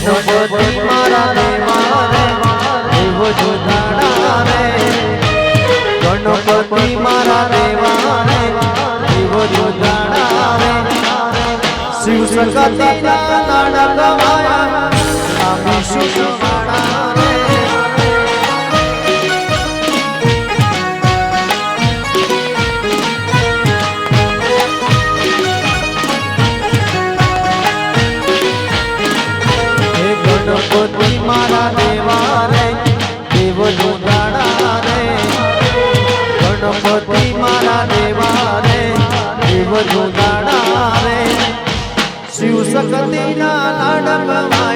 ગણપતિ મારા દેવા દેવ જોડાણા રે ગણપતિ મારા દેવા દેવ જોડાણા રે શિવ શકતિ ના નાડા ગવાયા. આમી શિવ શિવ શક્તિ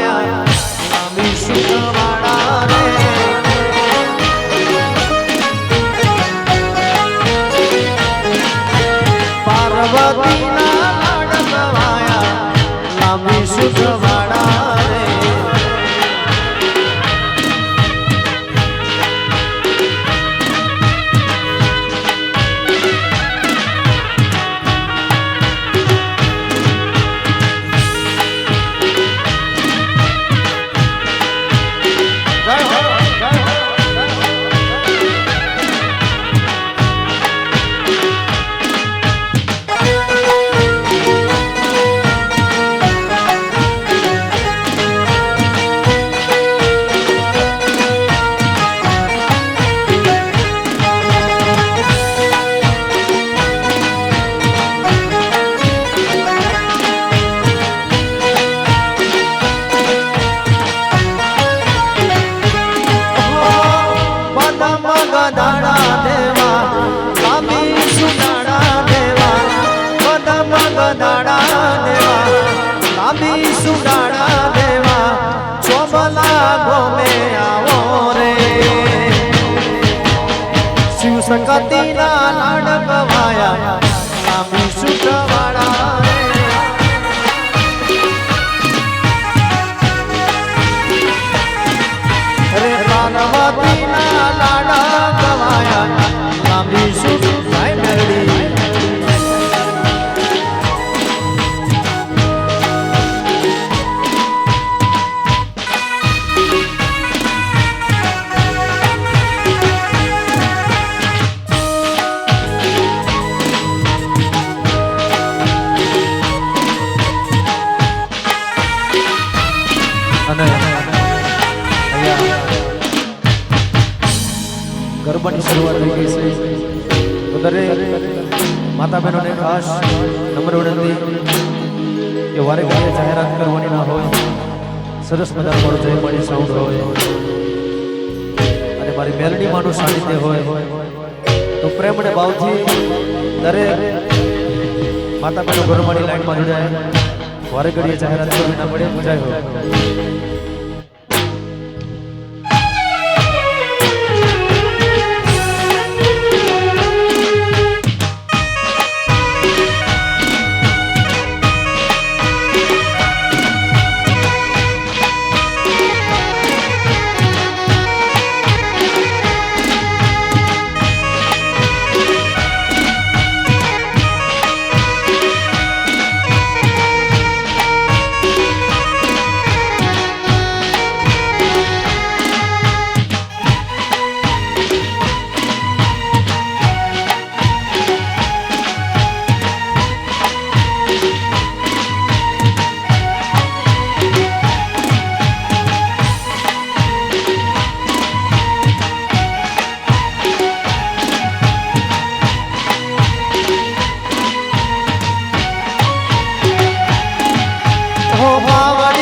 ના લાડ પવાયા સ્વામી સુખવાળા રે પાર્વતી ના લાડ પવાયા સુખ ગરબાની શરૂઆત થઈ ગઈ છે. તો દરેક માતા બહેનોને ખાસ નમ્ર વિનંતી કે વારે વારે જાહેરાત કરવાની ના હોય, સરસ મજાનો મારો જય મળી સાઉન્ડ હોય. અને મારી મેલડી માનું સાનિધ્ય હોય, તો પ્રેમ અને ભાવથી દરેક માતા બહેનો ઘરમાની લાઈનમાં જોડાય. વારે ઘડીએ જાહેરાત કરવી ના પડે મજા હોય 나와리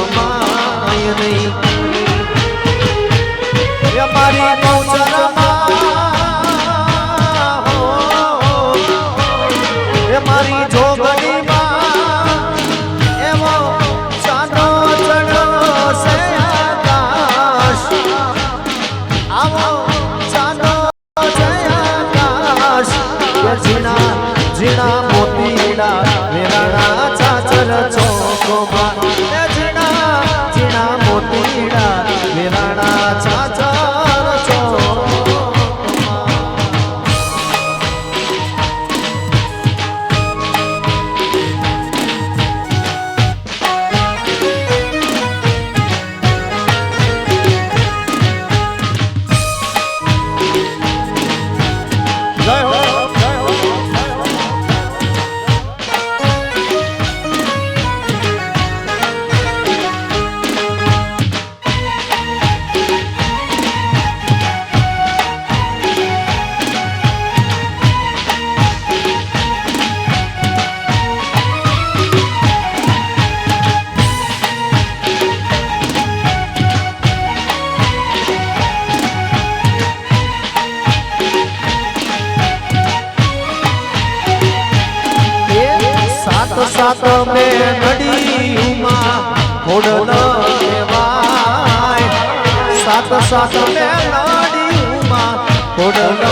Everybody. Everybody. સામે લડી ઉમા. ખોડલો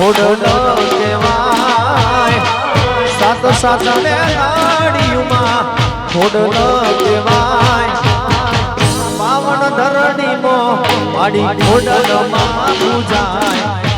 ખોડલો કહેવાય. સાત સાત ને લાડીમાં ખોડલો કહેવાય. પાવન ધરણીમાં માડી ખોડલમાં પૂજાય.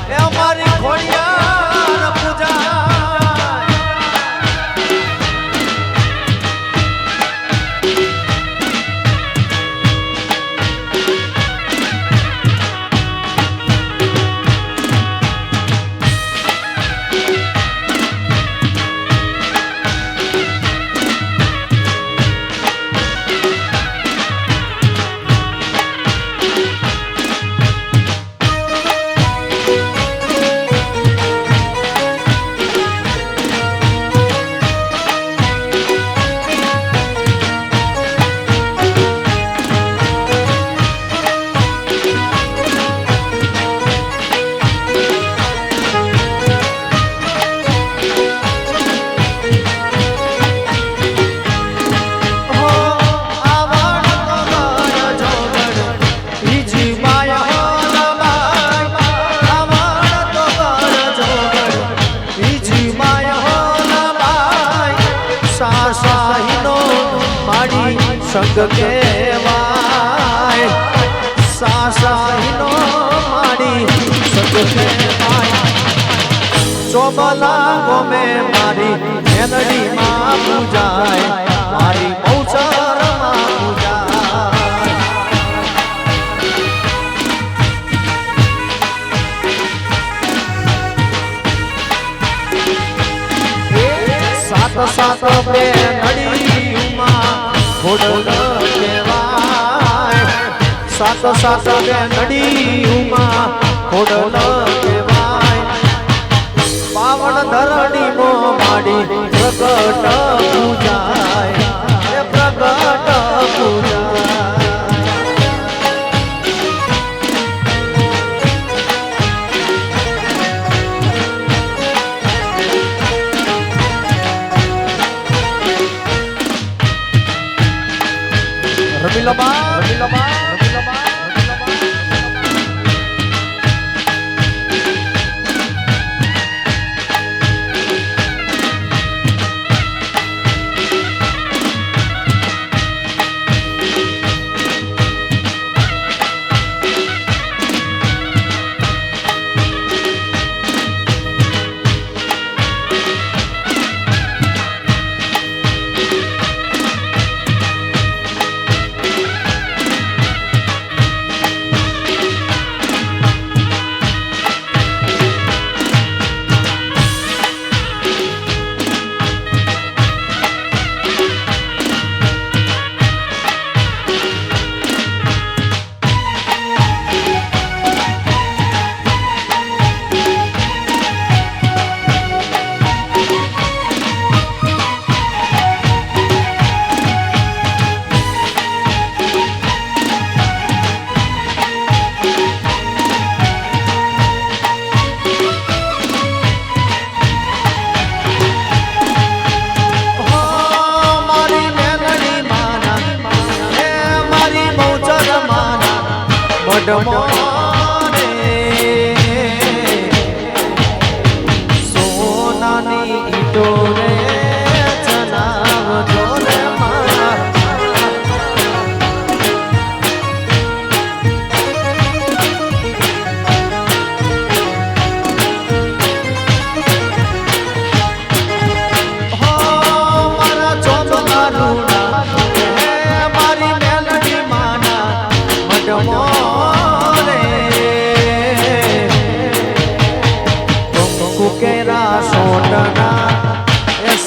મેલડીમાં પૂજાય, મારી પૌચારમાં પૂજાય સાત સાત બે નડીમાં ખોડલ કહેવાય સાત સાત બે નડીમાં ખોડલ કહેવાય પાવન ધરણી મો માડી ભગત જાય. Furthermore,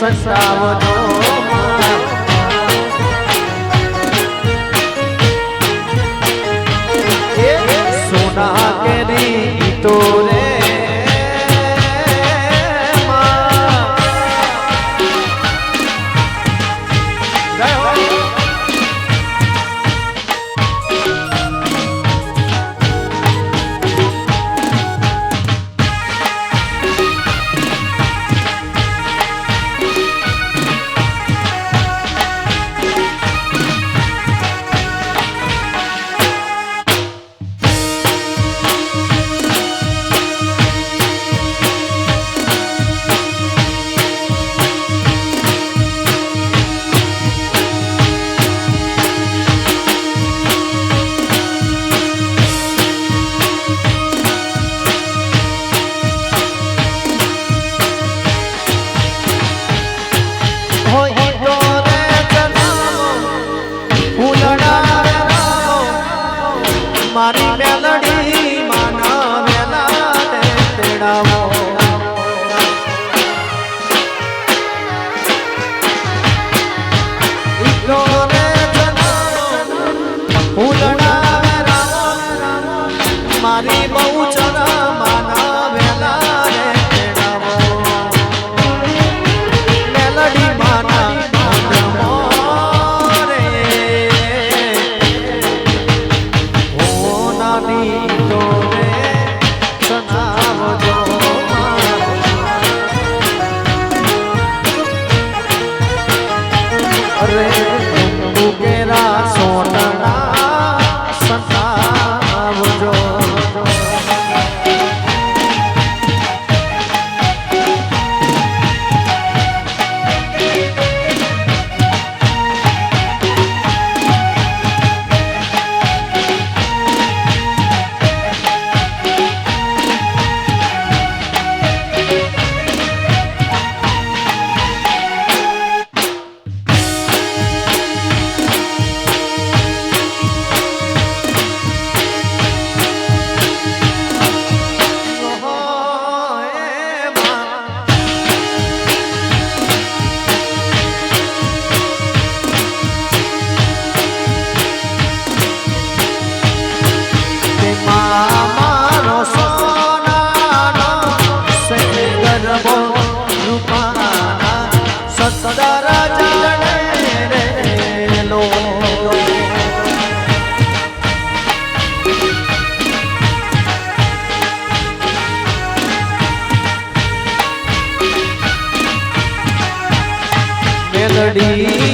પસ્તાવો ઘડી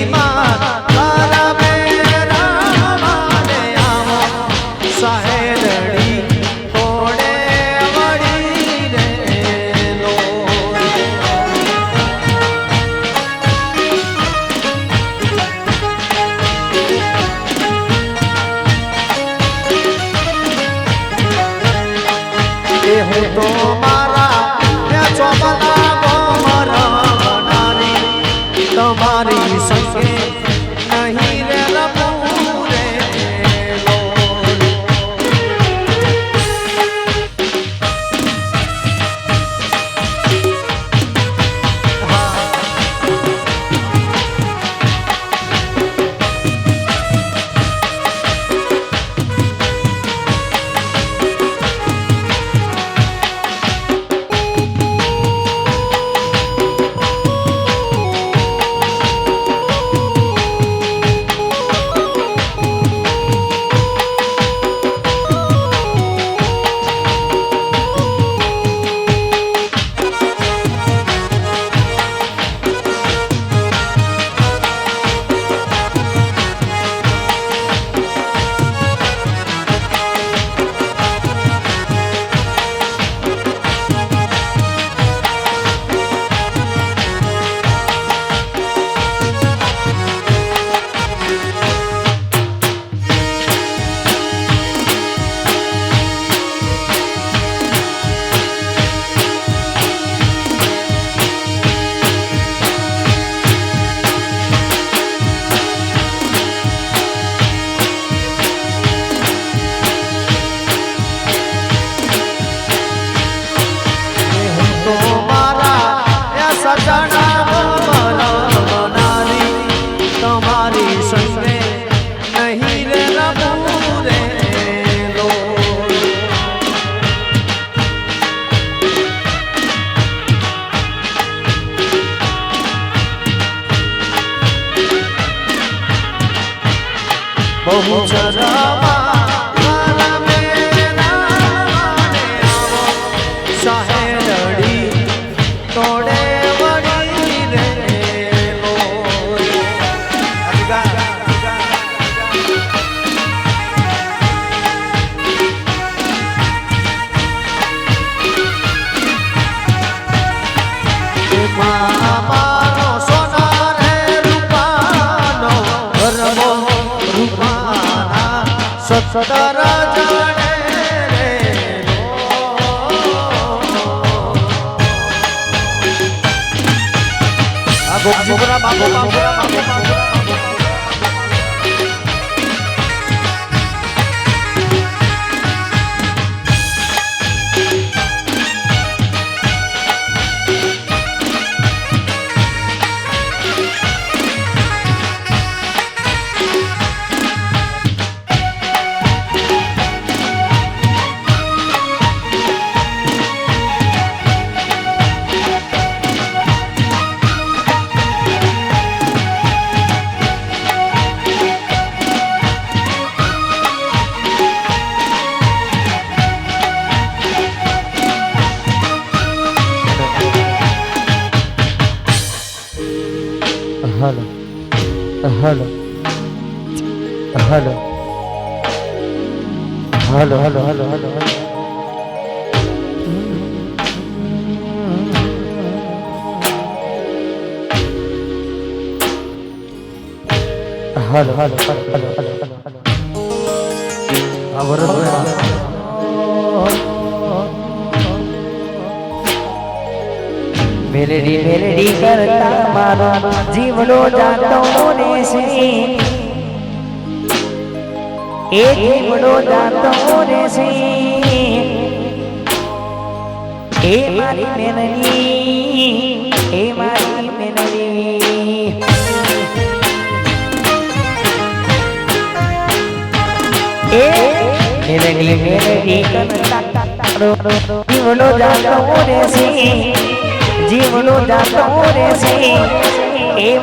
love. સતર જાણે આ ગોપજીપુરા બાપુ બાપુ. આ વરસ મેલેડી કરતા મારો જીવડો જાતો રહેશે એ જીવડો જાતો રહેશે એ મારી મેલડી, એ મારી મેલડી મેલડી જીવનો જાતો રેસે જીવનો જાતો રેસે એ